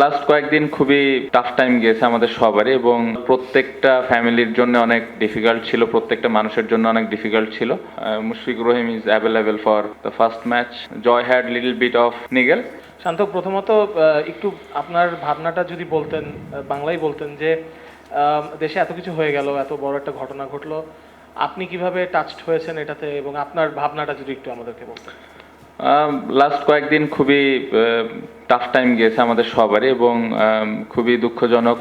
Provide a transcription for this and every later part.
Last কয়েকদিন খুবই tough time গিয়েছে আমাদের সবারই এবং প্রত্যেকটা ফ্যামিলির জন্য অনেক ডিফিকাল্ট ছিল, প্রত্যেকটা মানুষের জন্য অনেক ডিফিকাল্ট ছিল। Mushfiq Rahim is available for the first match Joy had little bit of niggle Shanto, প্রথমত একটু আপনার ভাবনাটা যদি বলতেন বাংলায় বলতেন যে দেশে এত কিছু হয়ে গেল, এত বড় একটা ঘটনা ঘটলো, আপনি কীভাবে টাচড হয়েছেন এটাতে এবং আপনার ভাবনাটা যদি একটু আমাদেরকে বলতেন। লাস্ট কয়েকদিন খুবই টাফ টাইম গিয়েছে আমাদের সবারই এবং খুবই দুঃখজনক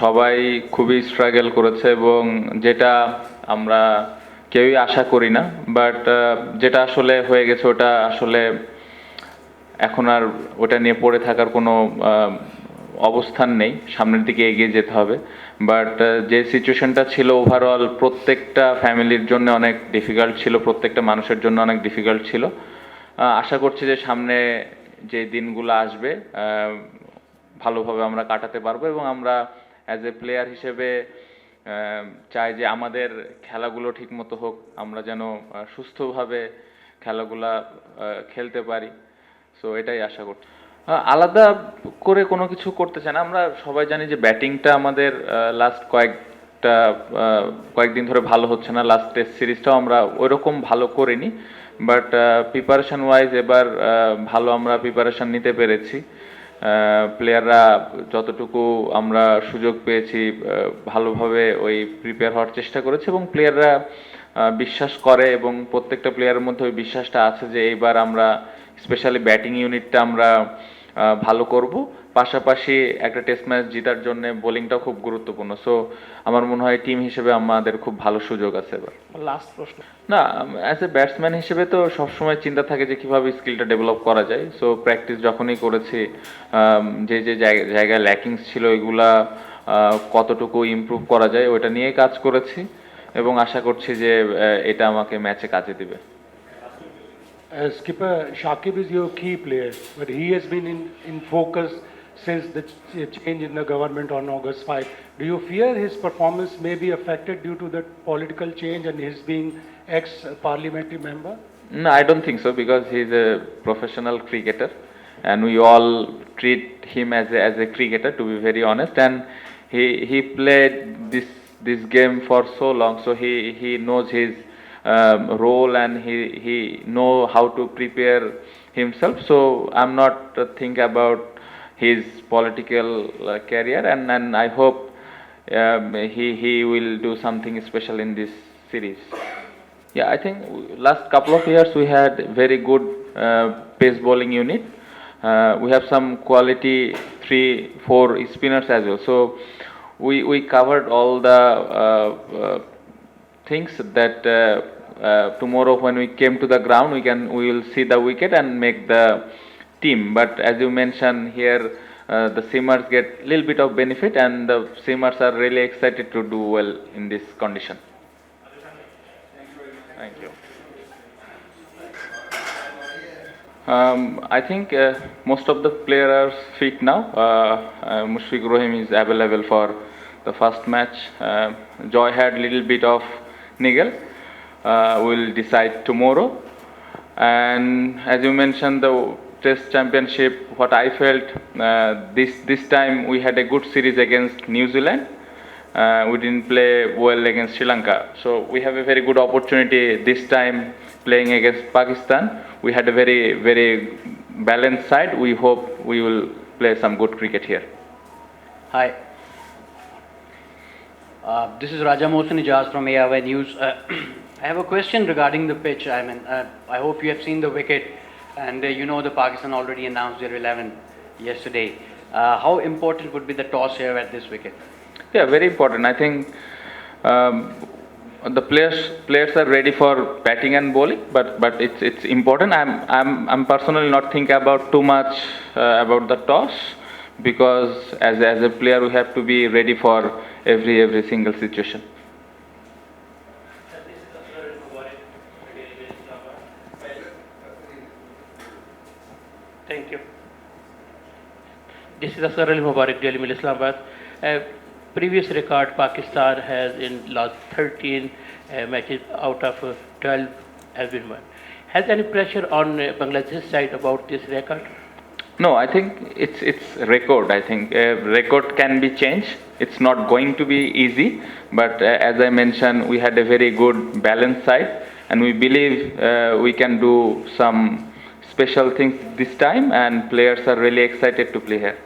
সবাই খুবই স্ট্রাগল করেছে এবং যেটা আমরা কেউই আশা করি না বাট যেটা আসলে হয়ে গেছে ওটা আসলে এখন আর ওটা নিয়ে পড়ে থাকার কোনো অবস্থান নেই, সামনের দিকে এগিয়ে যেতে হবে। বাট যে সিচুয়েশনটা ছিল ওভারঅল প্রত্যেকটা ফ্যামিলির জন্য অনেক ডিফিকাল্ট ছিল, প্রত্যেকটা মানুষের জন্য অনেক ডিফিকাল্ট ছিল। আশা করছি যে সামনে যে দিনগুলো আসবে ভালোভাবে আমরা কাটাতে পারব এবং আমরা অ্যাজ এ প্লেয়ার হিসেবে চাই যে আমাদের খেলাগুলো ঠিকমতো হোক, আমরা যেন সুস্থভাবে খেলাগুলা খেলতে পারি। সো এটাই আশা করছি। আলাদা করে কোনো কিছু করতে চাই না। আমরা সবাই জানি যে ব্যাটিংটা আমাদের লাস্ট কয়েকটা কয়েকদিন ধরে ভালো হচ্ছে না। লাস্ট টেস্ট সিরিজটাও আমরা ওইরকম ভালো করিনি। বাট প্রিপারেশন ওয়াইজ এবার ভালো আমরা প্রিপারেশন নিতে পেরেছি। প্লেয়াররা যতটুকু আমরা সুযোগ পেয়েছি ভালোভাবে ওই প্রিপেয়ার হওয়ার চেষ্টা করেছে এবং প্লেয়াররা বিশ্বাস করে এবং প্রত্যেকটা প্লেয়ারের মধ্যে ওই বিশ্বাসটা আছে যে এইবার আমরা স্পেশালি ব্যাটিং ইউনিটটা আমরা ভালো করব। পাশাপাশি একটা টেস্ট ম্যাচ জেতার জন্য বোলিংটাও খুব গুরুত্বপূর্ণ। সো আমার মনে হয় টিম হিসেবে আমাদের খুব ভালো সুযোগ আছে এবার। লাস্ট প্রশ্ন। না অ্যাজ এ ব্যাটসম্যান হিসেবে তো সবসময় চিন্তা থাকে যে কীভাবে স্কিলটা ডেভেলপ করা যায়। সো প্র্যাকটিস যখনই করেছি যে যে জায়গা- জায়গায় ল্যাকিংস ছিল এগুলা কতটুকু ইমপ্রুভ করা যায় ওটা নিয়ে কাজ করেছি। এবং আশা করছি যে এটা আমাকে ম্যাচে কাজে দিবে। Uh, Skipper, Shakib is your key player, but he has been in, in focus since the ch- change in the government on August 5. Do you fear his performance may be affected due to the political change and his being ex-parliamentary member? No, I don't think so because he's a professional cricketer, and we all treat him as a, as a cricketer. To be very honest, and he he played this this game for so long, so he he knows his um, role and he he know how to prepare himself. So I'm not uh, think about his political uh, career, and and I hope um, he he will do something special in this series. Yeah, I think last couple of years we had very good uh, pace bowling unit. Uh, we have some quality three, four spinners as well. So we we covered all the uh, uh, things that uh, uh, tomorrow when we came to the ground we can we will see the wicket and make the team. But as you mentioned here. Uh, the seamers get a little bit of benefit and the seamers are really excited to do well in this condition. Thank you. Um, I think uh, most of the players are fit now. Uh, uh, Mushfiq Rohim is available for the first match. Joy had little bit of niggle. Uh, we'll decide tomorrow. And as you mentioned, the Test Championship, what I felt uh, this this time we had a good series against New Zealand. Uh, we didn't play well against Sri Lanka. So we have a very good opportunity this time playing against Pakistan. We had a very, very balanced side. We hope we will play some good cricket here. Hi. Uh, this is Raja Mohsen Ijaz from ARY News. Uh, I have a question regarding the pitch. I mean, uh, I hope you have seen the wicket, and uh, you know the Pakistan already announced their 11 yesterday. Uh, how important would be the toss here at this wicket? Yeah, very important. I think um, the players players are ready for batting and bowling, but but it's it's important. I'm I'm I'm personally not thinking about too much uh, about the toss because as as a player we have to be ready for every every single situation. Thank you. This is Asghar Ali Mubarak, Daily Mail, Islamabad. Uh, previous record, Pakistan has in last 13 uh, matches out of uh, 12 has been won. Has any pressure on uh, Bangladesh side about this record? No, I think it's it's record. I think uh, record can be changed. It's not going to be easy, but uh, as I mentioned, we had a very good balanced side, and we believe uh, we can do some special things this time, and players are really excited to play here.